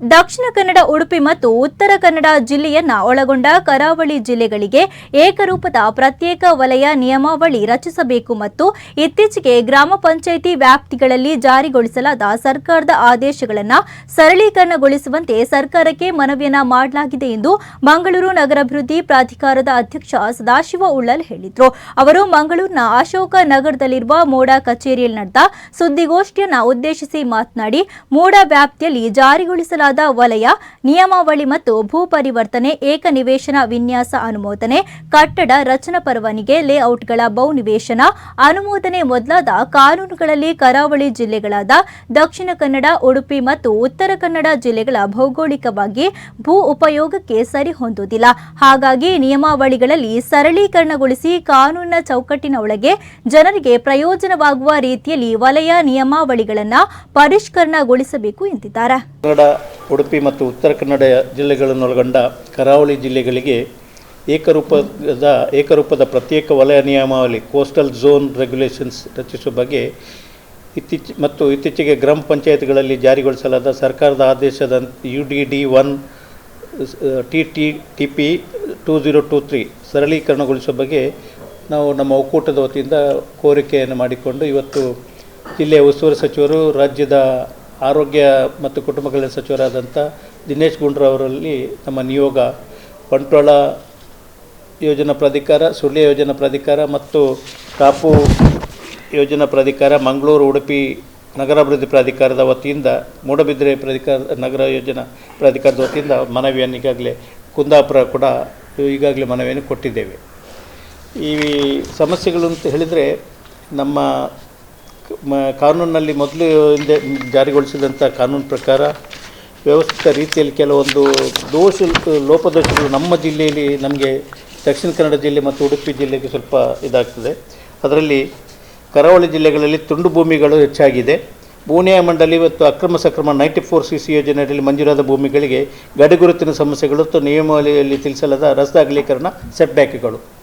ದಕ್ಷಿಣ ಕನ್ನಡ, ಉಡುಪಿ ಮತ್ತು ಉತ್ತರ ಕನ್ನಡ ಜಿಲ್ಲೆಯನ್ನ ಒಳಗೊಂಡ ಕರಾವಳಿ ಜಿಲ್ಲೆಗಳಿಗೆ ಏಕರೂಪದ ಪ್ರತ್ಯೇಕ ವಲಯ ನಿಯಮಾವಳಿ ರಚಿಸಬೇಕು ಮತ್ತು ಇತ್ತೀಚೆಗೆ ಗ್ರಾಮ ಪಂಚಾಯಿತಿ ವ್ಯಾಪ್ತಿಗಳಲ್ಲಿ ಜಾರಿಗೊಳಿಸಲಾದ ಸರ್ಕಾರದ ಆದೇಶಗಳನ್ನು ಸರಳೀಕರಣಗೊಳಿಸುವಂತೆ ಸರ್ಕಾರಕ್ಕೆ ಮನವಿಯನ್ನ ಮಾಡಲಾಗಿದೆ ಎಂದು ಮಂಗಳೂರು ನಗರಾಭಿವೃದ್ಧಿ ಪ್ರಾಧಿಕಾರದ ಅಧ್ಯಕ್ಷ ಸದಾಶಿವ ಉಳ್ಳಲ್ ಹೇಳಿದರು. ಅವರು ಮಂಗಳೂರಿನ ಅಶೋಕ ನಗರದಲ್ಲಿರುವ ಮೋಡ ಕಚೇರಿಯಲ್ಲಿ ನಡೆದ ಸುದ್ದಿಗೋಷ್ಠಿಯನ್ನ ಉದ್ದೇಶಿಸಿ ಮಾತನಾಡಿ, ಮೋಡ ವ್ಯಾಪ್ತಿಯಲ್ಲಿ ಜಾರಿಗೊಳಿಸಲಾದ ವಲಯ, ನಿಯಮಾವಳಿ ಮತ್ತು ಭೂ ಪರಿವರ್ತನೆ ಏಕ ನಿವೇಶನ ವಿನ್ಯಾಸ ಅನುಮೋದನೆ, ಕಟ್ಟಡ ರಚನಾ ಪರವಾನಿಗೆ ಲೇಔಟ್ಗಳ ಬಹುನಿವೇಶನ, ಅನುಮೋದನೆ ಮೊದಲಾದ ಕಾನೂನುಗಳಲ್ಲಿ ಕರಾವಳಿ ಜಿಲ್ಲೆಗಳಾದ ದಕ್ಷಿಣ ಕನ್ನಡ, ಉಡುಪಿ ಮತ್ತು ಉತ್ತರ ಕನ್ನಡ ಜಿಲ್ಲೆಗಳ ಭೌಗೋಳಿಕವಾಗಿ ಭೂ ಉಪಯೋಗಕ್ಕೆ ಸರಿಹೊಂದುವುದಿಲ್ಲ ಹಾಗಾಗಿ ನಿಯಮಾವಳಿಗಳಲ್ಲಿ ಸರಳೀಕರಣಗೊಳಿಸಿ ಕಾನೂನಿನ ಚೌಕಟ್ಟಿನ ಒಳಗೆ ಜನರಿಗೆ ಪ್ರಯೋಜನವಾಗುವ ರೀತಿಯಲ್ಲಿ ವಲಯ ನಿಯಮಾವಳಿಗಳನ್ನು ಪರಿಷ್ಕರಣಗೊಳಿಸಬೇಕು ಎಂದಿದ್ದಾರೆ. ಉಡುಪಿ ಮತ್ತು ಉತ್ತರ ಕನ್ನಡ ಜಿಲ್ಲೆಗಳನ್ನೊಳಗೊಂಡ ಕರಾವಳಿ ಜಿಲ್ಲೆಗಳಿಗೆ ಏಕರೂಪದ ಏಕರೂಪದ ಪ್ರತ್ಯೇಕ ವಲಯ ನಿಯಮಾವಳಿ ಕೋಸ್ಟಲ್ ಝೋನ್ ರೆಗ್ಯುಲೇಷನ್ಸ್ ರಚಿಸುವ ಬಗ್ಗೆ ಇತ್ತೀಚೆ, ಮತ್ತು ಇತ್ತೀಚೆಗೆ ಗ್ರಾಮ ಪಂಚಾಯತ್ಗಳಲ್ಲಿ ಜಾರಿಗೊಳಿಸಲಾದ ಸರ್ಕಾರದ ಆದೇಶದ U D D one T T T P two zero two three ಸರಳೀಕರಣಗೊಳಿಸುವ ಬಗ್ಗೆ ನಾವು ನಮ್ಮ ಒಕ್ಕೂಟದ ವತಿಯಿಂದ ಕೋರಿಕೆಯನ್ನು ಮಾಡಿಕೊಂಡು ಇವತ್ತು ಜಿಲ್ಲೆಯ ಉಸ್ತುವಾರಿ ಸಚಿವರು, ರಾಜ್ಯದ ಆರೋಗ್ಯ ಮತ್ತು ಕುಟುಂಬ ಕಲ್ಯಾಣ ಸಚಿವರಾದಂಥ ದಿನೇಶ್ ಗುಂಡ್ರವರಲ್ಲಿ ನಮ್ಮ ನಿಯೋಗ ಬಂಟ್ವಾಳ ಯೋಜನಾ ಪ್ರಾಧಿಕಾರ ಸುಳ್ಯ ಯೋಜನಾ ಪ್ರಾಧಿಕಾರ ಮತ್ತು ಕಾಪು ಯೋಜನಾ ಪ್ರಾಧಿಕಾರ, ಮಂಗಳೂರು, ಉಡುಪಿ ನಗರಾಭಿವೃದ್ಧಿ ಪ್ರಾಧಿಕಾರದ ವತಿಯಿಂದ, ಮೂಡಬಿದ್ರೆ ಪ್ರಾಧಿಕಾರ, ನಗರ ಯೋಜನಾ ಪ್ರಾಧಿಕಾರದ ವತಿಯಿಂದ ಮನವಿಯನ್ನು ಈಗಾಗಲೇ ಕುಂದಾಪುರ ಕೂಡ ಈಗಾಗಲೇ ಮನವಿಯನ್ನು ಕೊಟ್ಟಿದ್ದೇವೆ. ಈ ಸಮಸ್ಯೆಗಳು ಅಂತ ಹೇಳಿದರೆ ನಮ್ಮ ಕಾನೂನಿನಲ್ಲಿ ಮೊದಲು ಹಿಂದೆ ಜಾರಿಗೊಳಿಸಿದಂಥ ಕಾನೂನು ಪ್ರಕಾರ ವ್ಯವಸ್ಥಿತ ರೀತಿಯಲ್ಲಿ ಕೆಲವೊಂದು ದೋಷ, ಲೋಪದೋಷಗಳು ನಮ್ಮ ಜಿಲ್ಲೆಯಲ್ಲಿ ನಮಗೆ ದಕ್ಷಿಣ ಕನ್ನಡ ಜಿಲ್ಲೆ ಮತ್ತು ಉಡುಪಿ ಜಿಲ್ಲೆಗೆ ಸ್ವಲ್ಪ ಇದಾಗ್ತದೆ. ಅದರಲ್ಲಿ ಕರಾವಳಿ ಜಿಲ್ಲೆಗಳಲ್ಲಿ ತುಂಡು ಭೂಮಿಗಳು ಹೆಚ್ಚಾಗಿದೆ. ಭೂನ್ಯಾಯ ಮಂಡಳಿ ಮತ್ತು ಅಕ್ರಮ ಸಕ್ರಮ ನೈಂಟಿ ಫೋರ್ ಸಿ ಸಿ ಯೋಜನೆಯಲ್ಲಿ ಮಂಜೂರಾದ ಭೂಮಿಗಳಿಗೆ ಗಡಿಗುರುತಿನ ಸಮಸ್ಯೆಗಳು ಮತ್ತು ನಿಯಮಾವಳಿಯಲ್ಲಿ ತಿಳಿಸಲಾದ ರಸ್ತೆ ಅಗಲೀಕರಣ ಸೆಟ್ ಬ್ಯಾಕ್ಗಳು